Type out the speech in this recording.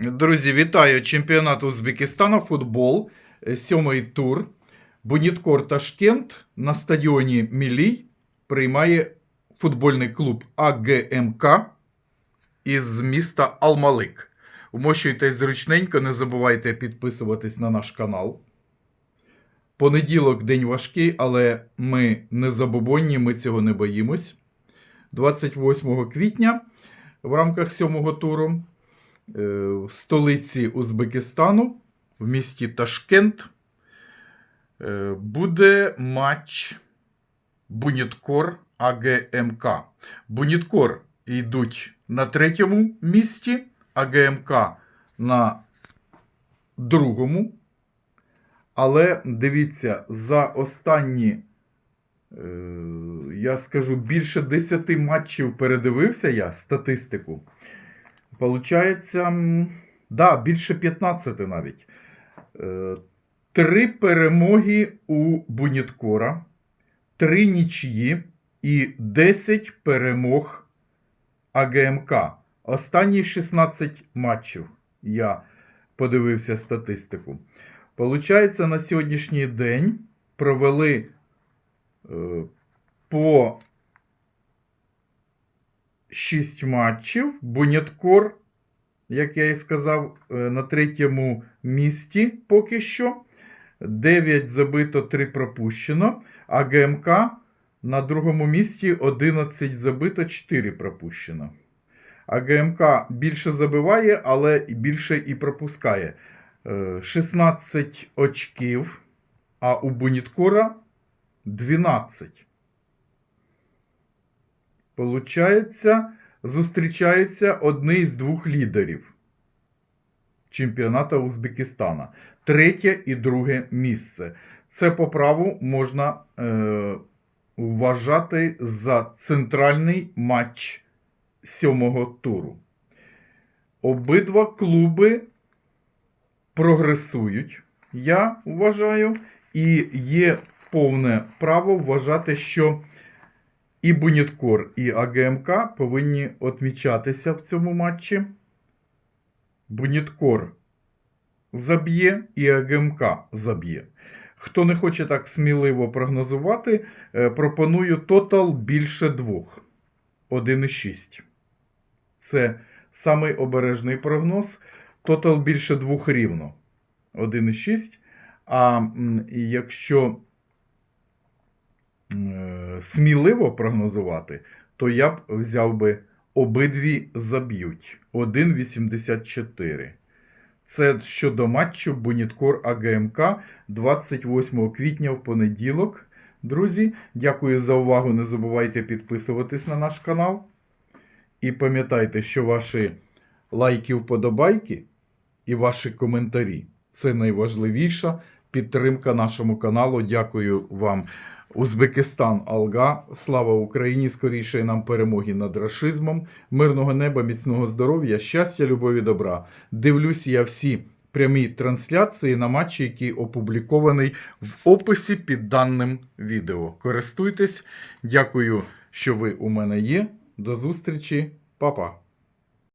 Друзі, вітаю чемпіонат Узбекистану футбол. е, Сьомий тур. Буніткор Ташкент на стадіоні Мілій приймає футбольний клуб АГМК із міста Алмалик. Вмощуйтесь зручненько, не забувайте підписуватись на наш канал. Понеділок день важкий, але ми не забобонні, ми цього не боїмось. 28 квітня в рамках сьомого туру в столиці Узбекистану, в місті Ташкент, е, буде матч Буніткор АГМК. Буніткор йдуть на третьому місці, АГМК на другому. Але дивіться, за останні, е, я скажу, більше 10 матчів передивився я статистику. Получається, да, більше 15 навіть. Е, Три перемоги у Буніткора, три нічиї і 10 перемог АГМК. Останні 16 матчів я подивився статистику. Получається, на сьогоднішній день провели е, по 6 матчів. Буняткор, як я і сказав, е, на третьому місці поки що. 9 забито, 3 пропущено. А ГМК на другому місці 11 забито, 4 пропущено. А ГМК більше забиває, але більше і пропускає. Е, 16 очків, а у Буніткора 12. Получається, зустрічаються одні з двох лідерів чемпіоната Узбекистана. Третє і друге місце. Це по праву можна е, вважати за центральний матч сьомого туру. Обидва клуби прогресують, я вважаю, і є повне право вважати, що і Буніткор, і АГМК повинні відмічатися в цьому матчі. Буніткор заб'є і АГМК заб'є. Хто не хоче так сміливо прогнозувати, е, пропоную тотал більше двох. 1,6. Це самий обережний прогноз. Тотал більше двох рівно. 1,6. А якщо сміливо прогнозувати, то я б взяв би обидві заб'ють 1,84. Це щодо матчу Буніткор АГМК 28 квітня в понеділок. Друзі, дякую за увагу. Не забувайте підписуватись на наш канал. І пам'ятайте, що ваші лайки, вподобайки і ваші коментарі це найважливіша підтримка нашому каналу. Дякую вам. Узбекистан Алга. Слава Україні! Скоріше нам перемоги над рашизмом, мирного неба, міцного здоров'я, щастя, любові, добра. Дивлюсь я всі прямі трансляції на матчі, який опублікований в описі під даним відео. Користуйтесь. Дякую, що ви у мене є. До зустрічі, Па-па!